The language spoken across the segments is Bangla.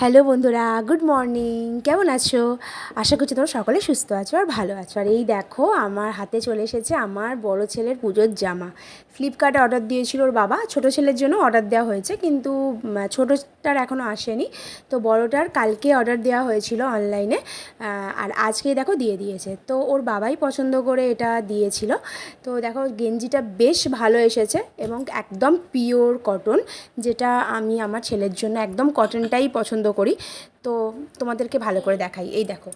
হ্যালো বন্ধুরা, গুড মর্নিং। কেমন আছো? আশা করছি তোমরা সকলে সুস্থ আছো আর ভালো আছো। আর এই দেখো, আমার হাতে চলে এসেছে আমার বড় ছেলের পুজোর জামা। ফ্লিপকার্টে অর্ডার দিয়েছিল ওর বাবা। ছোট ছেলের জন্য অর্ডার দেওয়া হয়েছে, কিন্তু ছোটোটার এখনও আসেনি। তো বড়টার কালকে অর্ডার দেওয়া হয়েছিল অনলাইনে আর আজকেই দেখো দিয়ে দিয়েছে। তো ওর বাবাই পছন্দ করে এটা দিয়েছিল। তো দেখো, গেঞ্জিটা বেশ ভালো এসেছে এবং একদম পিওর কটন যেটা আমি আমার ছেলের জন্য একদম কটনটাই পছন্দ করি। তো তোমাদেরকে ভালো করে দেখাই। এই দেখো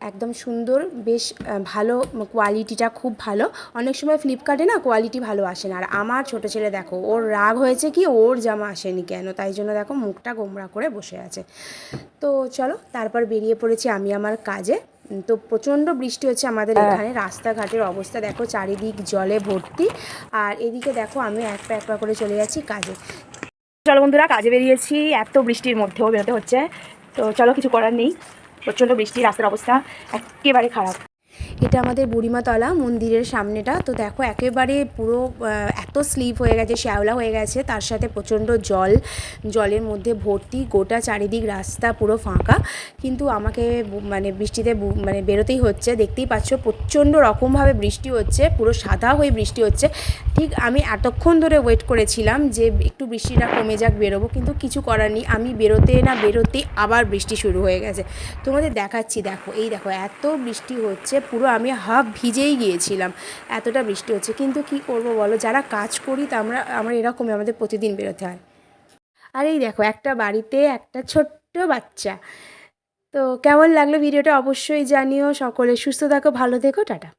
একদম সুন্দর বেশ ভালো কোয়ালিটিটা খুব ভালো। অনেক সময় ফ্লিপকার্টে না কোয়ালিটি ভালো আসে না। আর আমার ছোটো ছেলে দেখো ওর রাগ হয়েছে কি ওর জামা আসেনি কেন? তাই জন্য দেখো মুখটা গোমরা করে বসে আছে। তো চলো তারপর বেরিয়ে পড়েছি আমি আমার কাজে। তো প্রচণ্ড বৃষ্টি হচ্ছে আমাদের এখানে। রাস্তাঘাটের অবস্থা দেখো চারিদিক জলে ভর্তি। আর এদিকে দেখো আমি এক পা এক পা করে চলে যাচ্ছি কাজে। চলো বন্ধুরা, কাজে বেরিয়েছি। এত বৃষ্টির মধ্যেও বেরোতে হচ্ছে। তো চলো, কিছু করার নেই। প্রচণ্ড বৃষ্টি, রাস্তার অবস্থা একেবারে খারাপ। এটা আমাদের বুড়িমাতলা মন্দিরের সামনেটা। তো দেখো একেবারে পুরো এত স্লিপ হয়ে গেছে, শ্যাওলা হয়ে গেছে, তার সাথে প্রচণ্ড জল, জলের মধ্যে ভর্তি গোটা চারিদিক রাস্তা পুরো ফাঁকা। কিন্তু আমাকে মানে বৃষ্টিতে মানে বেরোতেই হচ্ছে, দেখতেই পাচ্ছ প্রচণ্ড রকমভাবে বৃষ্টি হচ্ছে, পুরো সাদা হয়ে বৃষ্টি হচ্ছে। ঠিক আমি এতক্ষণ ধরে ওয়েট করেছিলাম যে একটু বৃষ্টিটা কমে যাক, বেরোবো, কিন্তু কিছু করার নেই। আমি বেরোতে না বেরোতেই আবার বৃষ্টি শুরু হয়ে গেছে। তোমাদের দেখাচ্ছি, দেখো, এই দেখো, এত বৃষ্টি হচ্ছে, পুরো আমি হাফ ভিজেই গিয়েছিলাম। এতটা বৃষ্টি হচ্ছে। কিন্তু কি করব বলো? যারা কাজ করি, তা আমরা, আমার এরকমই আমাদের প্রতিদিন বেরোতে হয়। আর এই দেখো, একটা বাড়িতে একটা ছোট্ট বাচ্চা। তো কেমন লাগল? ভিডিওটা অবশ্যই জানিও। সকলে সুস্থ থাকো, ভালো থেকো, টাটা।